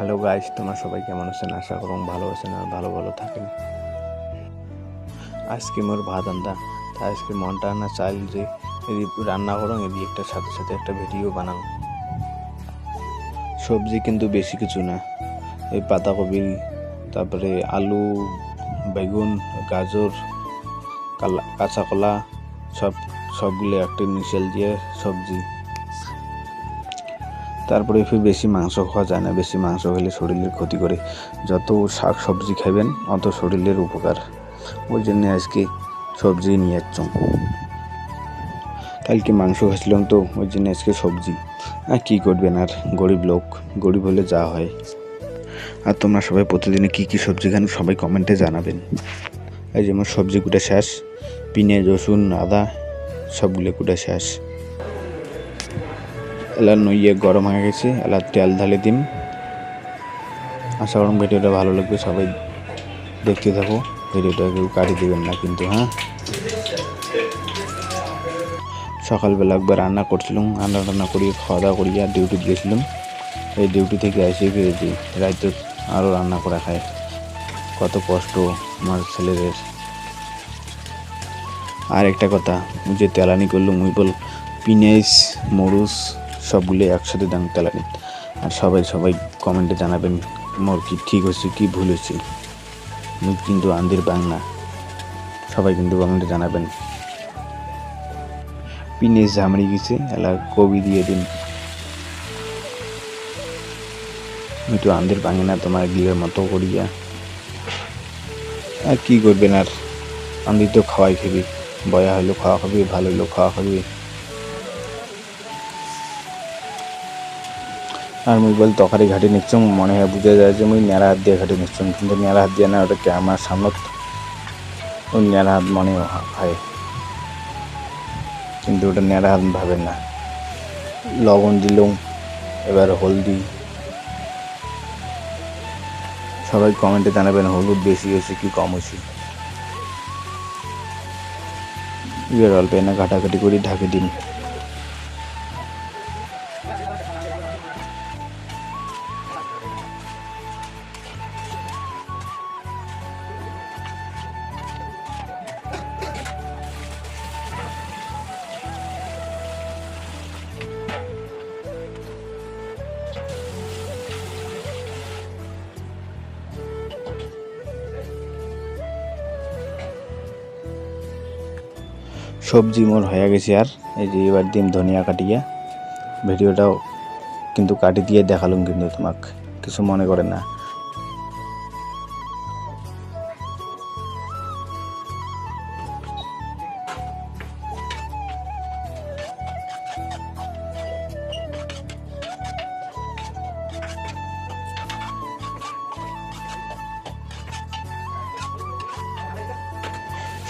Hello guys তোমরা সবাই কেমন আছেন? আশা করুন ভালো আছেন আর ভালো ভালো থাকেন। আজকে মোর ভাত আন্দা তাই আজকে মনটা না চাইল যে রান্না করুন এদি একটা সাথে সাথে একটা ভিডিও বানাও সবজি কিন্তু বেশি কিছু না। এই পাতাকপি তারপরে আলু, বেগুন, গাজর কাঁচা কলা, সব সবগুলো একটা মিশেল দিয়ে সবজি। তারপরে ফির বেশি মাংস খাওয়া যায় না। বেশি মাংস খেলে শরীরের ক্ষতি করে। যত শাক সবজি খাবেন অত শরীরের উপকার। ওই জন্য আজকে সবজি নিয়ে যাচ্ছ কালকে মাংস খাচ্ছিলাম তো, ওই জন্য আজকে সবজি। আর কী করবেন আর? গরিব লোক। গরিব হলে যা হয়। আর তোমরা সবাই প্রতিদিনে কী কী সবজি খান, সবাই কমেন্টে জানাবেন। এই যেমন সবজি কুটে শেষ। পিঁয়াজ, রসুন, আদা, সবগুলো কুটে শেষ। এলা নইয়ে গরম হয়ে গেছে এলা তেল ঢালে দিন আশা করুন ভিডিওটা ভালো লাগবে, সবাই দেখতে থাকো। ভিডিওটা কেউ কাটি দেবেন না কিন্তু হ্যাঁ? সকালবেলা একবার রান্না করছিলাম, রান্না টান্না করিয়ে খাওয়া দাওয়া করিয়া ডিউটি গিয়েছিলাম এই ডিউটি থেকে এসে ফিরেছি রাইতে আরও রান্না করা খায়। কত কষ্ট আমার ছেলেদের। আর একটা কথা যে তেলানি করল মুই বল পিনেস মরুচ সবগুলো একসাথে দাম তেলানি আর সবাই সবাই কমেন্টে জানাবেন, মোর কি ঠিক হয়েছে, কি ভুল হয়েছে। মুই কিন্তু আন্দির বাংলা সবাই কিন্তু কমেন্টে জানাবেন। পিনে ঝামড়ি গেছে, এলা কবি দিয়ে দিন। আমি তো আন্দির ভাঙে না, তোমার গিলের মতো করিয়া। আর কি করবেন আর? আন্দি তো খাওয়াই খাবি। বয়া হইল খাওয়া খাবি, ভালো হইল খাওয়া খাবি। আর মুই বল তরকারি ঘাটি নিচ্ছম মনে হয় বুঝা যায় যে মুই নেড়া হাত দিয়ে ঘাটি নিচ্ছম। কিন্তু নেড়া হাত দিয়ে না, ওটা ক্যামেরার সামনে ওই নেড়া হাত মনে হয়। কিন্তু ওটা নেড়া হাত ভাবেন না। লবণ দিলুম, এবার হলদি। সবাই কমেন্টে জানাবেন, হলুদ বেশি হয়েছে কি কম হয়েছে? এবার অল্প এনে ঘাটাঘাটি করে, ঢাকে দিন। সবজি মোর হয়ে গেছে আর। এই যে এবার দিন ধনিয়া কাটিয়া, ভিডিওটাও কিন্তু কাটি দিয়ে দেখালুম কিন্তু তোমাক। কিছু মনে করে না।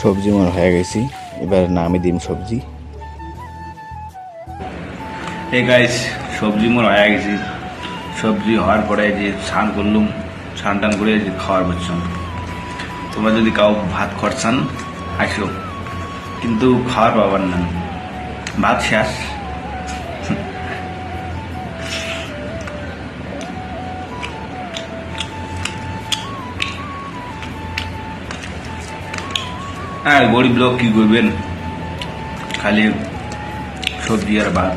সবজি মোর হয়ে গেছি। এবার নামে দিম সবজি। এই গাইজ সবজি মোর হয়ে গেছে। সবজি হওয়ার পরে যে স্নান করলুম, স্নান টান করে যে খাওয়ার বসছিলাম তোমরা যদি কাউ ভাত খরচান আসো। কিন্তু খাওয়ার পাবার না। ভাত শেষ। হ্যাঁ গরিব লোক কি করবেন? খালি সবজি আর ভাত।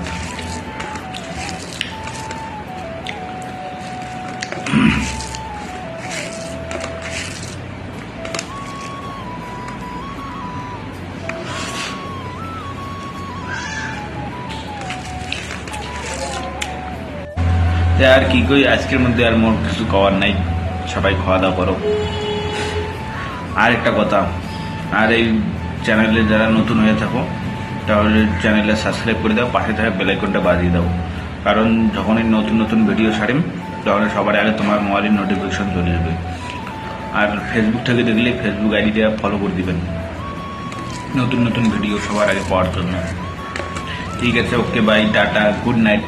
আর কি কই, আজকের মধ্যে আর মোর কিছু খাওয়ার নাই। সবাই খাওয়া দাওয়া করো। আর একটা কথা আর এই চ্যানেলে যারা নতুন হয়ে থাকো, তাহলে চ্যানেলে সাবস্ক্রাইব করে দাও, পাশে থাকা বেলাইকনটা বাজিয়ে দাও। কারণ যখনই নতুন নতুন ভিডিও ছাড়িম তখন সবার আগে তোমার মোবাইলের নোটিফিকেশন চলে যাবে। আর ফেসবুক থেকে দেখলে ফেসবুক আইডিটা ফলো করে দিবেন। নতুন নতুন ভিডিও সবার আগে পাওয়ার জন্য। ঠিক আছে okay bye tata good night